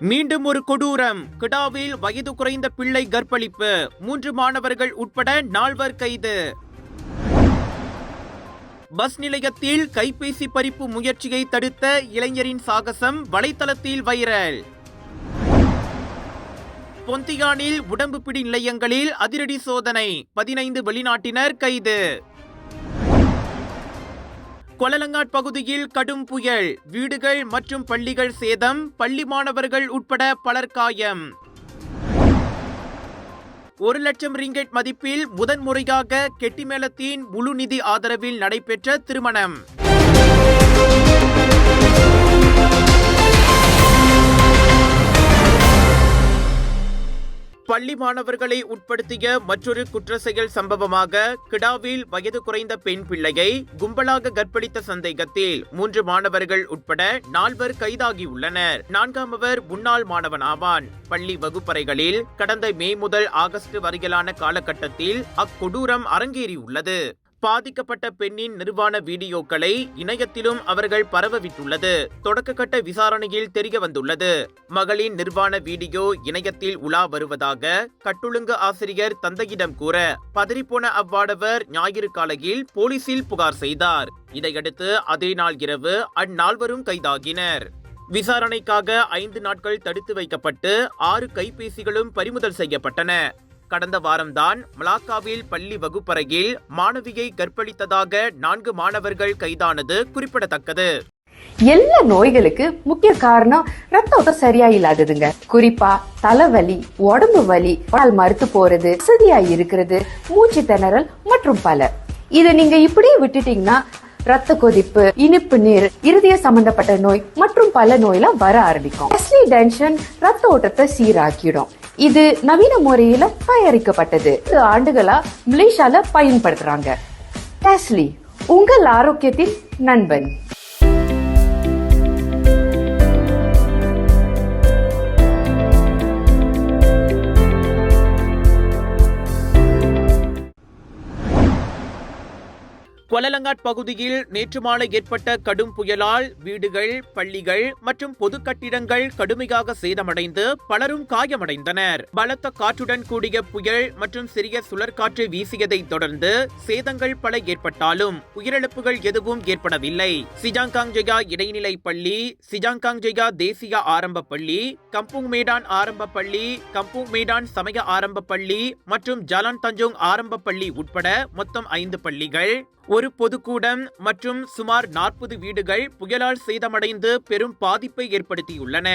மீண்டும் ஒரு கொடூரம். கிடாவில் வயது குறைந்த பிள்ளை கற்பழிப்பு மூன்று மாணவர்கள் உட்பட நால்வர் கைது. பஸ் நிலையத்தில் கைபேசி பறிப்பு முயற்சியை தடுத்த இளைஞரின் சாகசம் வலைத்தளத்தில் வைரல். பொந்தியானில் உடம்பு பிடி நிலையங்களில் அதிரடி சோதனை. பதினைந்து வெளிநாட்டினர் கைது. கொலலங்காட் பகுதியில் கடும் புயல். வீடுகள் மற்றும் பள்ளிகள் சேதம். பள்ளி மாணவர்கள் உட்பட பலர் காயம். ஒரு லட்சம் ரிங்கெட் மதிப்பில் முதன்முறையாக கெட்டிமேளத்தின் முழு நிதி ஆதரவில் நடைபெற்ற திருமணம். பள்ளி மாணவர்களை உட்படுத்திய மற்றொரு குற்ற செயல் சம்பவமாக கிடாவில் வயது குறைந்த பெண் பிள்ளையை கும்பலாக கற்பழித்த சந்தேகத்தில் மூன்று மாணவர்கள் உட்பட நால்வர் கைதாகியுள்ளனர். நான்காமவர் முன்னாள் மாணவன் ஆவான். பள்ளி வகுப்பறைகளில் கடந்த மே முதல் ஆகஸ்ட் வரையிலான காலகட்டத்தில் அக்கொடூரம் அரங்கேறியுள்ளது. பாதிக்கப்பட்ட பெண்ணின் நிர்வாண வீடியோக்களை இணையத்திலும் அவர்கள் பரவவிட்டுள்ளது. தொடக்கக்கட்ட விசாரணையில் தெரிய வந்துள்ளது. மகளின் நிர்வாண வீடியோ இணையத்தில் உலா வருவதாக கட்டுழுங்கு ஆசிரியர் தந்தையிடம் கூற பதறிப்போன அவ்வாடவர் ஞாயிறு காலையில் போலீசில் புகார் செய்தார். இதையடுத்து அதே நாள் இரவு அந்நால்வரும் கைதாகினர். விசாரணைக்காக ஐந்து நாட்கள் தடுத்து வைக்கப்பட்டு ஆறு கைபேசிகளும் பறிமுதல் செய்யப்பட்டன. கடந்த வாரம்தான் மலாக்காவில் பள்ளி வகுப்பறையில் மாணவியை கற்பழித்ததாக நான்கு மாணவர்கள் கைதானது குறிப்பிடத்தக்கது. எல்லா நோய்களுக்கு முக்கிய காரணம் ரத்த ஓட்டம் சரியா இல்லாததுங்க. குறிப்பா தலைவலி உடம்பு வலி பால் மறுத்து போறது வசதியா இருக்கிறது மூச்சு திணறல் மற்றும் பல. இதை நீங்க இப்படியே விட்டுட்டீங்கன்னா ரத்த கொதிப்பு இனிப்பு நீர் இருதய சம்பந்தப்பட்ட நோய் மற்றும் பல நோயெல்லாம் வர ஆரம்பிக்கும். டென்ஷன் ரத்த ஓட்டத்தை சீராக்கிடும். இது நவீன முறையில தயாரிக்கப்பட்டது. இது ஆண்டுகளா மலேசியால பயன்படுத்துறாங்க. டெஸ்லி உங்கள் ஆரோக்கியத்தின் நண்பன். கொலலங்காட் பகுதியில் நேற்று மாலை ஏற்பட்ட கடும் புயலால் வீடுகள் பள்ளிகள் மற்றும் பொது கட்டிடங்கள் கடுமையாக சேதமடைந்து பலரும் காயமடைந்தனர். பலத்த காற்றுடன் கூடிய புயல் மற்றும் சிறிய சுழற்காற்று வீசியதைத் தொடர்ந்து சேதங்கள் பல ஏற்பட்டாலும் உயிரிழப்புகள் எதுவும் ஏற்படவில்லை. சிஜாங்காங் ஜெயா இடைநிலை பள்ளி சிஜாங்காங் ஜெயா தேசிய ஆரம்ப பள்ளி கம்புங் மேடான் ஆரம்ப பள்ளி கம்புங் மேடான் சமய ஆரம்ப பள்ளி மற்றும் ஜலான் தஞ்சோங் ஆரம்ப பள்ளி உட்பட மொத்தம் ஐந்து பள்ளிகள் ஒரு பொதுக்கூடம் மற்றும் சுமார் நாற்பது வீடுகள் புயலால் சேதமடைந்து பெரும் பாதிப்பை ஏற்படுத்தியுள்ளன.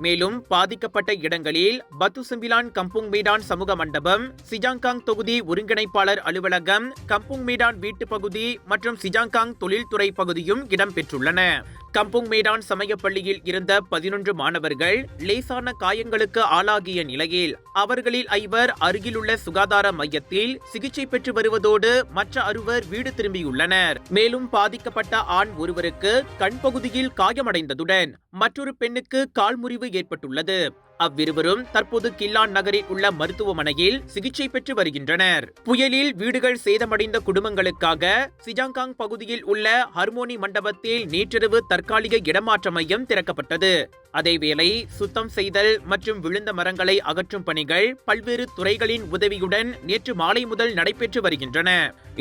மேலும் பாதிக்கப்பட்ட இடங்களில் பத்து சிம்பிலான் கம்புங் மீடான் சமூக மண்டபம் சிஜாங்காங் தொகுதி ஒருங்கிணைப்பாளர் அலுவலகம் கம்புங் மீடான் வீட்டுப் பகுதி மற்றும் சிஜாங்காங் தொழில்துறை பகுதியும் இடம்பெற்றுள்ளன. கம்புங் மேடான் சமயப்பள்ளியில் இருந்த பதினொன்று மாணவர்கள் லேசான காயங்களுக்கு ஆளாகிய நிலையில் அவர்களில் ஐவர் அருகிலுள்ள சுகாதார மையத்தில் சிகிச்சை பெற்று வருவதோடு மற்ற அறுவர் வீடு திரும்பியுள்ளனர். மேலும் பாதிக்கப்பட்ட ஆண் ஒருவருக்கு கண் பகுதியில் காயமடைந்ததுடன் மற்றொரு பெண்ணுக்கு கால் முறிவு ஏற்பட்டுள்ளது. அவ்விருவரும் தற்போது கில்லான் நகரில் உள்ள மருத்துவமனையில் சிகிச்சை பெற்று வருகின்றனர். புயலில் வீடுகள் சேதமடைந்த குடும்பங்களுக்காக சிஜாங்காங் பகுதியில் உள்ள ஹர்மோனி மண்டபத்தில் நேற்றிரவு தற்காலிக இடமாற்ற மையம் திறக்கப்பட்டது. அதேவேளை சுத்தம் செய்தல் மற்றும் விழுந்த மரங்களை அகற்றும் பணிகள் பல்வேறு துறைகளின் உதவியுடன் நேற்று மாலை முதல் நடைபெற்று வருகின்றன.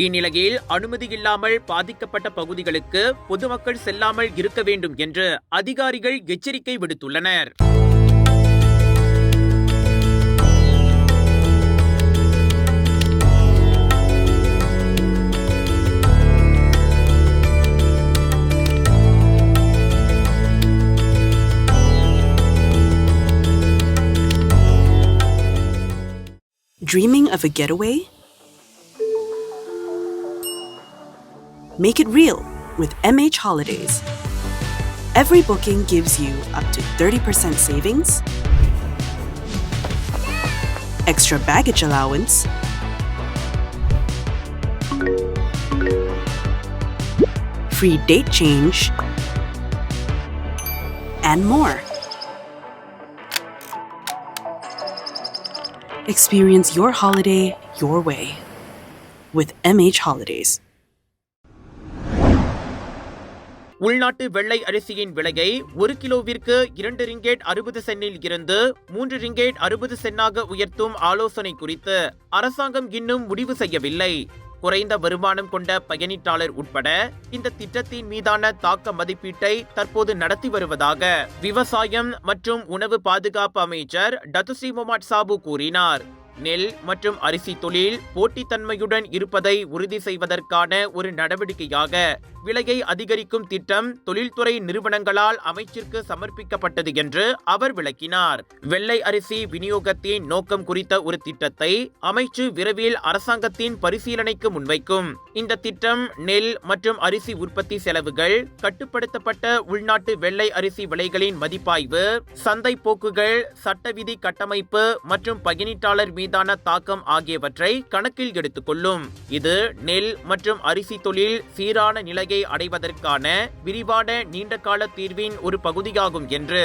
இந்நிலையில் அனுமதி இல்லாமல் பாதிக்கப்பட்ட பகுதிகளுக்கு பொதுமக்கள் செல்லாமல் இருக்க வேண்டும் என்று அதிகாரிகள் எச்சரிக்கை விடுத்துள்ளனர். Dreaming of a getaway? Make it real with MH Holidays. Every booking gives you up to 30% savings, extra baggage allowance, free date change, and more. Experience your holiday your way with MH Holidays. உள்நாட்டு வெள்ளை அரிசியின் விலையை ஒரு கிலோவிற்கு இரண்டு ringgit அறுபது சென்னில் இருந்து மூன்று ரிங்கேட் அறுபது சென்னாக உயர்த்தும் ஆலோசனை குறித்து அரசாங்கம் இன்னும் முடிவு செய்யவில்லை குறைந்த வருமானம் கொண்ட பயணிட்டாளர் உட்பட இந்த திட்டத்தின் மீதான தாக்க மதிப்பீட்டை தற்போது நடத்தி வருவதாக விவசாயம் மற்றும் உணவு பாதுகாப்பு அமைச்சர் டத்துசி மொமாட் சாபு கூறினார். நெல் மற்றும் அரிசி தொழில் போட்டித்தன்மையுடன் இருப்பதை உறுதி செய்வதற்கான ஒரு நடவடிக்கையாக விலையை அதிகரிக்கும் திட்டம் தொழில்துறை நிறுவனங்களால் அமைச்சிற்கு சமர்ப்பிக்கப்பட்டது என்று அவர் விளக்கினார். வெள்ளை அரிசி விநியோகத்தின் நோக்கம் குறித்த ஒரு திட்டத்தை அமைச்சு விரைவில் அரசாங்கத்தின் பரிசீலனைக்கு முன்வைக்கும். இந்த திட்டம் நெல் மற்றும் அரிசி உற்பத்தி செலவுகள் கட்டுப்படுத்தப்பட்ட உள்நாட்டு வெள்ளை அரிசி விலைகளின் மதிப்பாய்வு சந்தை போக்குகள் சட்ட விதி கட்டமைப்பு மற்றும் பயனீட்டாளர் மீதான தாக்கம் ஆகியவற்றை கணக்கில் எடுத்துக்கொள்ளும். இது நெல் மற்றும் அரிசி தொழில் சீரான நிலையை அடைவதற்கான விரிவான நீண்டகால தீர்வின் ஒரு பகுதியாகும் என்று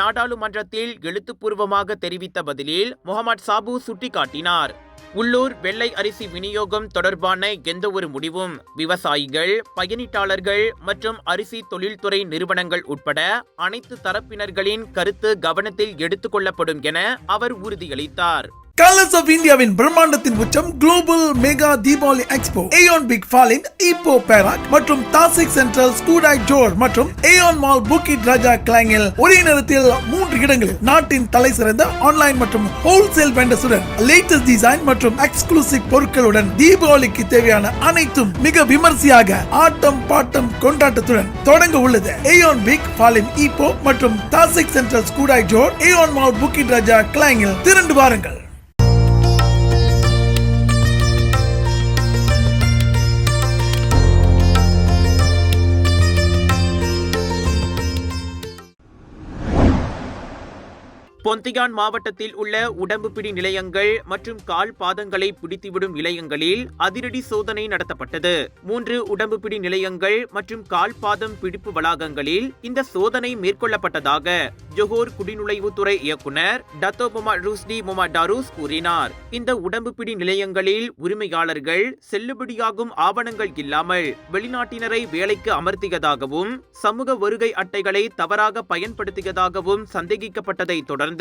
நாடாளுமன்றத்தில் எழுத்துப்பூர்வமாக தெரிவித்த பதிலில் முகமது சாபு சுட்டிக்காட்டினார். உள்ளூர் வெள்ளை அரிசி விநியோகம் தொடர்பான எந்த ஒரு முடிவும் விவசாயிகள் பயனீட்டாளர்கள் மற்றும் அரிசி தொழில்துறை நிறுவனங்கள் உட்பட அனைத்து தரப்பினர்களின் கருத்து கவனத்தில் எடுத்துக்கொள்ளப்படும் என அவர் உறுதியளித்தார். கலர்ஸ் ஆஃப் இந்தியாவின் பிரம்மாண்டத்தின் உச்சம் global mega Deepavali expo Aeon big fallen இப்போ பேராக் மற்றும் தாசிக் சென்ட்ரல் ஸ்கூடாய் ஜோர் மற்றும் ஏயோன் மால் புக்கிட் ராஜா கிளாங்கில் ஒரே நேரத்தில் மூன்று இடங்களில் நாட்டின் தலை சிறந்த ஆன்லைன் மற்றும் ஹோல்சேல் வெண்டர்ஸுடன் லேட்டஸ்ட் டிசைன் மற்றும் எக்ஸ்க்ளூசிவ் பொருட்களுடன் தீபாவளிக்கு தேவையான அனைத்தும் மிக விமர்சையாக ஆட்டம் பாட்டம் கொண்டாட்டத்துடன் தொடங்க உள்ளது. ஏயோன் பிக் ஃபாலின் இப்போ மற்றும் தாசிக் சென்ட்ரல் ஸ்கூடாய் ஜோர் ஏயோன் மால் புக்கிட் ராஜா கிளாங்கில் திரண்டு வாருங்கள். பொந்தியான் மாவட்டத்தில் உள்ள உடம்புப்பிடி நிலையங்கள் மற்றும் கால் பாதங்களை பிடித்துவிடும் நிலையங்களில் அதிரடி சோதனை நடத்தப்பட்டது. மூன்று உடம்புப்பிடி நிலையங்கள் மற்றும் கால் பாதம் பிடிப்பு வளாகங்களில் இந்த சோதனை மேற்கொள்ளப்பட்டதாக ஜொஹோர் குடிநுழைவுத்துறை இயக்குனர் டத்தோபொமா முமா ரூஸ்டி டாரூஸ் கூறினார். இந்த உடம்புப்பிடி நிலையங்களில் உரிமையாளர்கள் செல்லுபடியாகும் ஆவணங்கள் இல்லாமல் வெளிநாட்டினரை வேலைக்கு அமர்த்தியதாகவும் சமூக வருகை அட்டைகளை தவறாக பயன்படுத்தியதாகவும் சந்தேகிக்கப்பட்டதை தொடர்ந்து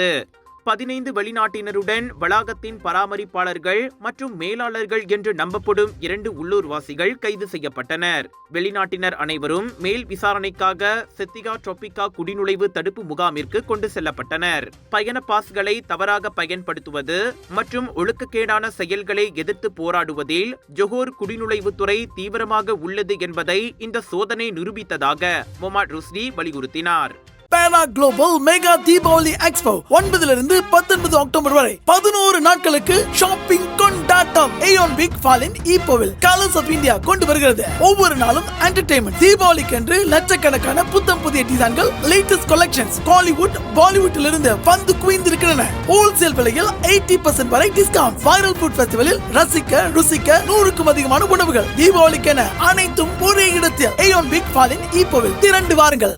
பதினைந்து வெளிநாட்டினருடன் வளாகத்தின் பராமரிப்பாளர்கள் மற்றும் மேலாளர்கள் என்று நம்பப்படும் இரண்டு உள்ளூர்வாசிகள் கைது செய்யப்பட்டனர். வெளிநாட்டினர் அனைவரும் மேல் விசாரணைக்காக செத்திகா ட்ரோபிகா குடிநுழைவு தடுப்பு முகாமிற்கு கொண்டு செல்லப்பட்டனர். பயண பாஸ்களை தவறாக பயன்படுத்துவது மற்றும் ஒழுக்கக்கேடான செயல்களை எதிர்த்து போராடுவதில் ஜொஹோர் குடிநுழைவுத்துறை தீவிரமாக உள்ளது என்பதை இந்த சோதனை நிரூபித்ததாக மொமாட் ருஸ்டி வலியுறுத்தினார். பேனா குளோபல் மெகா தீபாவளி எக்ஸ்போ ஒன்பதுல இருந்து பத்தொன்பது அக்டோபர் வரை பதினோரு நாட்களுக்கு ஷாப்பிங் கொண்டாட்டம். ஏயோன் பிக் ஃபாலின் ஈப்போவில் கலர்ஸ் ஆஃப் இந்தியா கொண்டு வருகிறது. ஒவ்வொரு நாளும் என்டர்டைன்மெண்ட் தீபாவளிக்கு என்று லட்சக்கணக்கான புத்தம் புதிய டிசைன்கள் லேட்டஸ்ட் கலெக்ஷன்ஸ் காலிவுட் பாலிவுட்ல இருந்து வந்து குவிந்திருக்கின்றன. ஹோல்சேல் விலையில் எயிட்டி பர்சன்ட் வரை டிஸ்கவுண்ட் வைரல் ஃபுட் ஃபெஸ்டிவலில் ரசிக்க ருசிக்க நூறுக்கும் அதிகமான உணவுகள். தீபாவளிக்கென அனைத்தும் ஒரே இடத்தில். ஏயோன் பிக் ஃபாலின் ஈப்போவில் திரண்டு வாருங்கள்.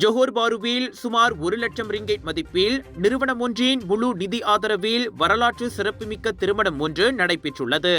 ஜொஹோர் பாருவில் சுமார் ஒரு லட்சம் ரிங்கெட் மதிப்பில் நிறுவனம் ஒன்றின் முழு நிதி ஆதரவில் வரலாற்று சிறப்புமிக்க திருமணம் ஒன்று நடைபெற்றுள்ளது.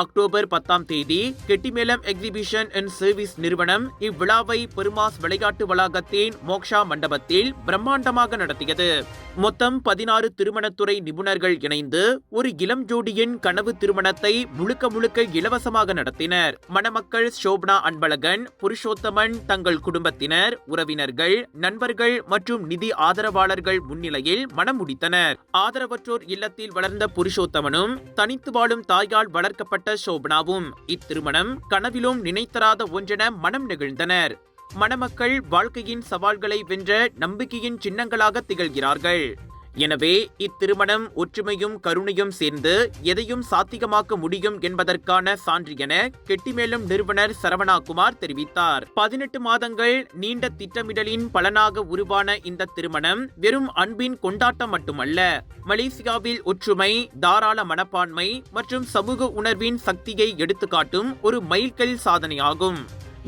அக்டோபர் பத்தாம் தேதி கெட்டிமேளம் எக்ஸிபிஷன் அண்ட் சர்வீஸ் நிறுவனம் இவ்விழாவை பெருமாஸ் விளையாட்டு வளாகத்தின் மோக்ஷா மண்டபத்தில் பிரம்மாண்டமாக நடத்தியது. மொத்தம் பதினாறு திருமணத்துறை நிபுணர்கள் இணைந்து ஒரு இளம் ஜோடியின் கனவு திருமணத்தை முழுக்க முழுக்க இலவசமாக நடத்தினர். மணமக்கள் சோப்னா அன்பழகன் புருஷோத்தமன் தங்கள் குடும்பத்தினர் உறவினர்கள் நண்பர்கள் மற்றும் நிதி ஆதரவாளர்கள் முன்னிலையில் மனம் முடித்தனர். ஆதரவற்றோர் இல்லத்தில் வளர்ந்த புருஷோத்தமனும் தனித்து வாழும் தாயால் வளர்க்கப்பட்ட சோபனாவும் இத்திருமணம் கனவிலும் நினைத்தராத ஒன்றென மனம் நெகிழ்ந்தனர். மணமக்கள் வாழ்க்கையின் சவால்களை வென்ற நம்பிக்கையின் சின்னங்களாக திகழ்கிறார்கள். எனவே இத்திருமணம் ஒற்றுமையும் கருணையும் சேர்ந்து எதையும் சாத்தியமாக்க முடியும் என்பதற்கான சான்று என கெட்டிமேலும் நிறுவனர் சரவணாகுமார் தெரிவித்தார். பதினெட்டு மாதங்கள் நீண்ட திட்டமிடலின் பலனாக உருவான இந்த திருமணம் வெறும் அன்பின் கொண்டாட்டம் மட்டுமல்ல மலேசியாவில் ஒற்றுமை தாராள மனப்பான்மை மற்றும் சமூக உணர்வின் சக்தியை எடுத்துக்காட்டும் ஒரு மைல்கல் சாதனையாகும்.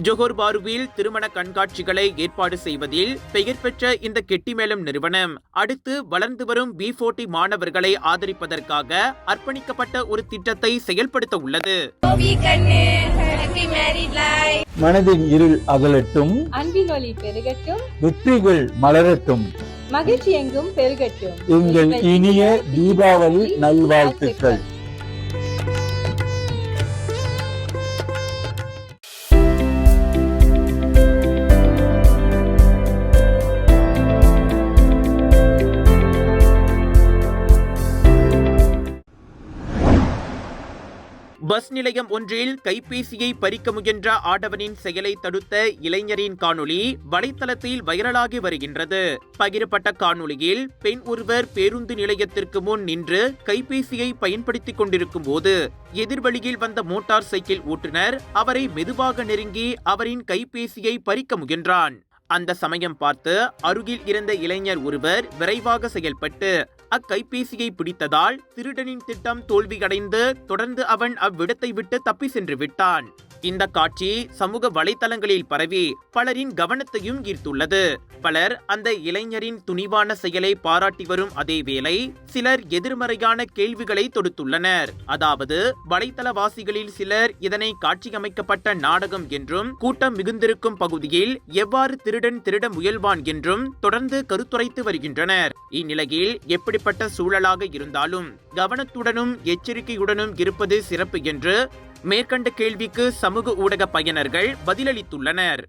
ஜொஹோர் பாருவில் திருமண கண்காட்சிகளை ஏற்பாடு செய்வதில் பெயர் பெற்ற இந்த கெட்டிமேளம் நிறுவனம் அடுத்து வளர்ந்து வரும் பி போர்ட்டி மாணவர்களை ஆதரிப்பதற்காக அர்ப்பணிக்கப்பட்ட ஒரு திட்டத்தை செயல்படுத்த உள்ளது. மனதின் இருள் அகலட்டும். அன்பின் ஒளி பெருகட்டும். வெற்றிகள் மலரட்டும். மகிழ்ச்சி எங்கும் பெருகட்டும். எங்கள் இனிய தீபாவளி நல்வாழ்த்துக்கள். நிலையம் ஒன்றில் கைபேசியை பறிக்க முயன்ற ஆடவனின் செயலை தடுத்த இளைஞரின் காணொளி வலைத்தளத்தில் வைரலாகி வருகின்றது. பகிரப்பட்ட காணொளியில் பெண் ஒருவர் பேருந்து நிலையத்திற்கு முன் நின்று கைபேசியை பயன்படுத்திக் கொண்டிருக்கும் போது எதிர்வழியில் வந்த மோட்டார் சைக்கிள் ஓட்டுநர் அவரை மெதுவாக நெருங்கி அவரின் கைபேசியை பறிக்க முயன்றான். அந்த சமயம் பார்த்து அருகில் இருந்த இளைஞர் ஒருவர் விரைவாக செயல்பட்டு அக்கைபேசியை பிடித்ததால் திருடனின் திட்டம் தோல்வியடைந்து தொடர்ந்து அவன் அவ்விடத்தை விட்டு தப்பி சென்று விட்டான். இந்த காட்சி சமூக வலைதளங்களில் பரவி பலரின் கவனத்தையும் ஈர்த்துள்ளது. பலர் அந்த இளைஞரின் துணிவான செயலை பாராட்டி வரும் அதேவேளை சிலர் எதிர்மறையான கேள்விகளை தொடுத்துள்ளனர். அதாவது வலைத்தளவாசிகளில் சிலர் இதனை காட்சியமைக்கப்பட்ட நாடகம் என்றும் கூட்டம் மிகுந்திருக்கும் பகுதியில் எவ்வாறு திருடன் திருட முயல்வான் என்றும் தொடர்ந்து கருத்துரைத்து வருகின்றனர். இந்நிலையில் எப்படிப்பட்ட சூழலாக இருந்தாலும் கவனத்துடனும் எச்சரிக்கையுடனும் இருப்பது சிறப்பு என்று மேற்கண்ட கேள்விக்கு சமூக ஊடக பயனர்கள் பதிலளித்துள்ளனர்.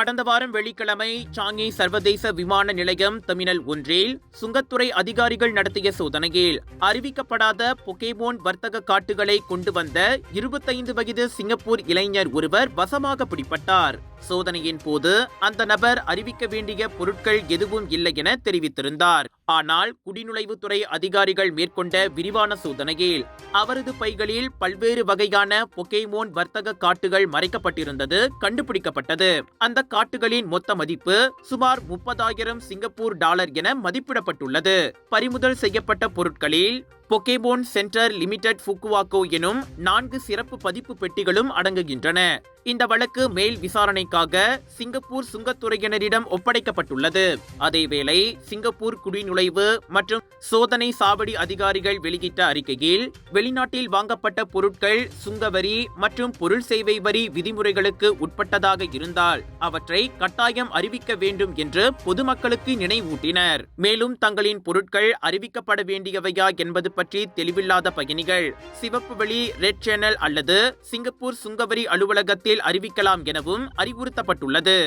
கடந்த வாரம் வெள்ளிக்கிழமை சாங்கி சர்வதேச விமான நிலையம் டெர்மினல் ஒன்றில் சுங்கத்துறை அதிகாரிகள் நடத்திய சோதனையில் அறிவிக்கப்படாத பொகேமோன் வர்த்தக காட்டுகளை கொண்டு வந்த இருபத்தைந்து வயது சிங்கப்பூர் இளைஞர் ஒருவர் வசமாக பிடிப்பட்டார் சோதனையின் போது அந்த நபர் அறிவிக்க வேண்டிய பொருட்கள் எதுவும் இல்லை என தெரிவித்திருந்தார். ஆனால் குடிநுழைவுத்துறை அதிகாரிகள் மேற்கொண்ட விரிவான சோதனையில் அவரது பைகளில் பல்வேறு வகையான பொகேமோன் வர்த்தக காட்டுகள் மறைக்கப்பட்டிருந்தது கண்டுபிடிக்கப்பட்டது. அந்த காட்டுகளின் மொத்த மதிப்பு சுமார் முப்பதாயிரம் சிங்கப்பூர் டாலர் என மதிப்பிடப்பட்டுள்ளது. பறிமுதல் செய்யப்பட்ட பொருட்களில் பொக்கேபோன் சென்டர் லிமிடெட் ஃபுக்குவாக்கோ எனும் நான்கு சிறப்பு பதிப்பு பெட்டிகளும் அடங்குகின்றன. இந்த வழக்கு மேல் விசாரணைக்காக சிங்கப்பூர் சுங்கத்துறையினரிடம் ஒப்படைக்கப்பட்டுள்ளது. அதேவேளை சிங்கப்பூர் குடிநுழைவு மற்றும் சோதனை சாவடி அதிகாரிகள் வெளியிட்ட அறிக்கையில் வெளிநாட்டில் வாங்கப்பட்ட பொருட்கள் சுங்கவரி மற்றும் பொருள் சேவை வரி விதிமுறைகளுக்கு உட்பட்டதாக இருந்தால் அவற்றை கட்டாயம் அறிவிக்க வேண்டும் என்று பொதுமக்களுக்கு நினைவூட்டினர். மேலும் தங்களின் பொருட்கள் அறிவிக்கப்பட வேண்டியவையா என்பது பற்றி தெளிவில்லாத பயணிகள் சிவப்பு வெளி ரெட் சேனல் அல்லது சிங்கப்பூர் சுங்கவரி அலுவலகத்தில் அறிவிக்கலாம் எனவும் அறிவுறுத்தப்பட்டுள்ளது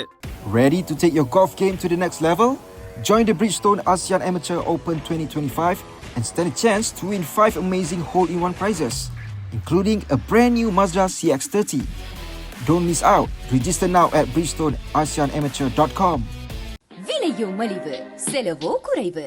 Ready to take your golf game to the next level? Join the Bridgestone ASEAN Amateur Open 2025 and stand a chance to win 5 amazing hole-in-one prizes, including a brand new Mazda CX-30. Don't miss out. Register now at bridgestoneasianamateur.com. விலையோ மலிவு செலவோ குறைவு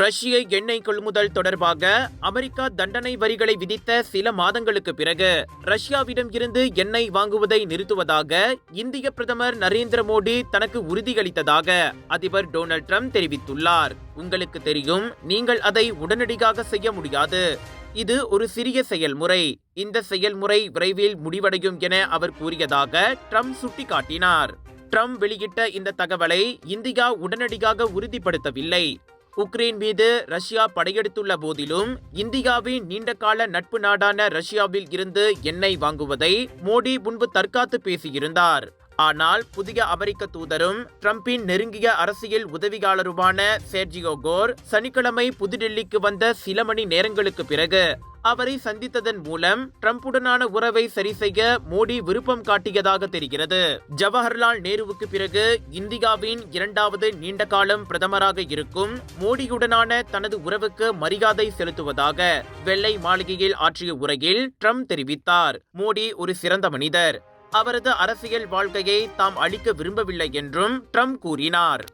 ரஷ்ய எண்ணெய் கொள்முதல் தொடர்பாக America தண்டனை வரிகளை விதித்த சில மாதங்களுக்கு பிறகு ரஷ்யாவிடம் இருந்து எண்ணெய் வாங்குவதை நிறுத்துவதாக இந்திய பிரதமர் நரேந்திர மோடி தனக்கு உறுதியளித்ததாக அதிபர் டொனால்ட் ட்ரம்ப் தெரிவித்துள்ளார். உங்களுக்கு தெரியும் நீங்கள் அதை உடனடியாக செய்ய முடியாது. இது ஒரு சிறிய செயல்முறை. இந்த செயல்முறை விரைவில் முடிவடையும் என அவர் கூறியதாக ட்ரம்ப் சுட்டிக்காட்டினார். ட்ரம்ப் வெளியிட்ட இந்த தகவலை இந்தியா உடனடியாக உறுதிப்படுத்தவில்லை. உக்ரைன் மீது ரஷ்யா படையெடுத்துள்ள போதிலும் இந்தியாவின் நீண்டகால நட்பு நாடான ரஷ்யாவில் இருந்து எண்ணெய் வாங்குவதை மோடி முன்பு தற்காத்து பேசியிருந்தார். ஆனால் புதிய அமெரிக்க தூதரும் ட்ரம்பின் நெருங்கிய அரசியல் உதவியாளருமான சேர்ஜியோ கோர் சனிக்கிழமை புதுடில்லிக்கு வந்த சில மணி நேரங்களுக்கு பிறகு அவரை சந்தித்ததன் மூலம் ட்ரம்புடனான உறவை சரி செய்ய மோடி விருப்பம் காட்டியதாக தெரிகிறது. ஜவஹர்லால் நேருவுக்கு பிறகு இந்தியாவின் இரண்டாவது நீண்ட காலம் பிரதமராக இருக்கும் மோடியுடனான தனது உறவுக்கு மரியாதை செலுத்துவதாக வெள்ளை மாளிகையில் ஆற்றிய உரையில் ட்ரம்ப் தெரிவித்தார். மோடி ஒரு சிறந்த மனிதர். அவரது அரசியல் வாழ்க்கையை தாம் அளிக்க விரும்பவில்லை என்றும் ட்ரம்ப் கூறினார்.